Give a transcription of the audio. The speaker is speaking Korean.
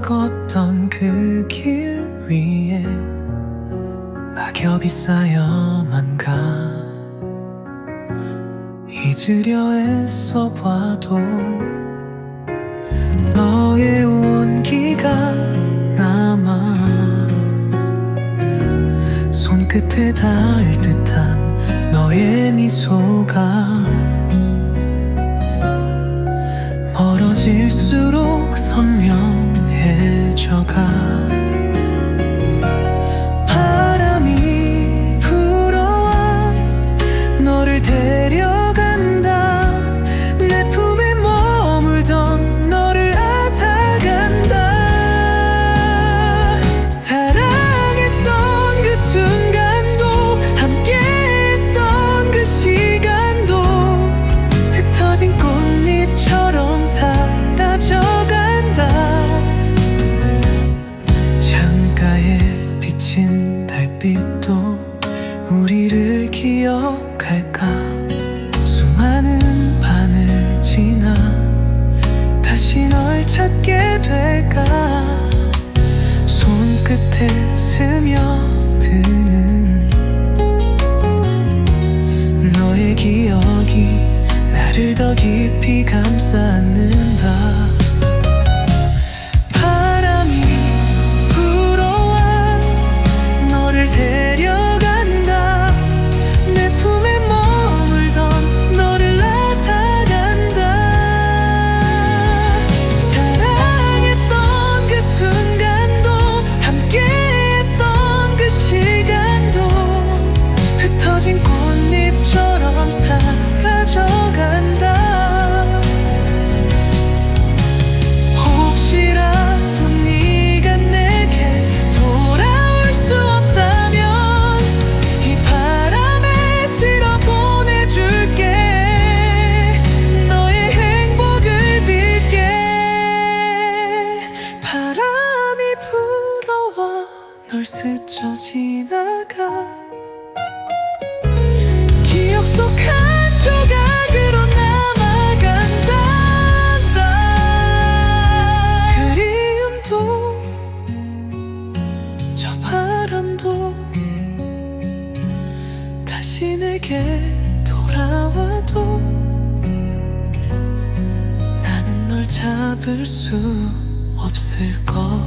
걷던 그 길 위에 낙엽이 쌓여만 가. 잊으려 애써 봐도 너의 온기가 남아. 손끝에 닿을 듯한 너의 미소가 멀어질수록 선명 해져가 달빛도 우리를 기억할까? 수많은 밤을 지나 다시 널 찾게 될까? 손끝에 스며드는 너의 기억이 나를 더 깊이 감싸 안는다 널 스쳐 지나가. 기억 속 한 조각으로 남아간다. 그리움도 저 바람도 다시 내게 돌아와도 나는 널 잡을 수 없을 것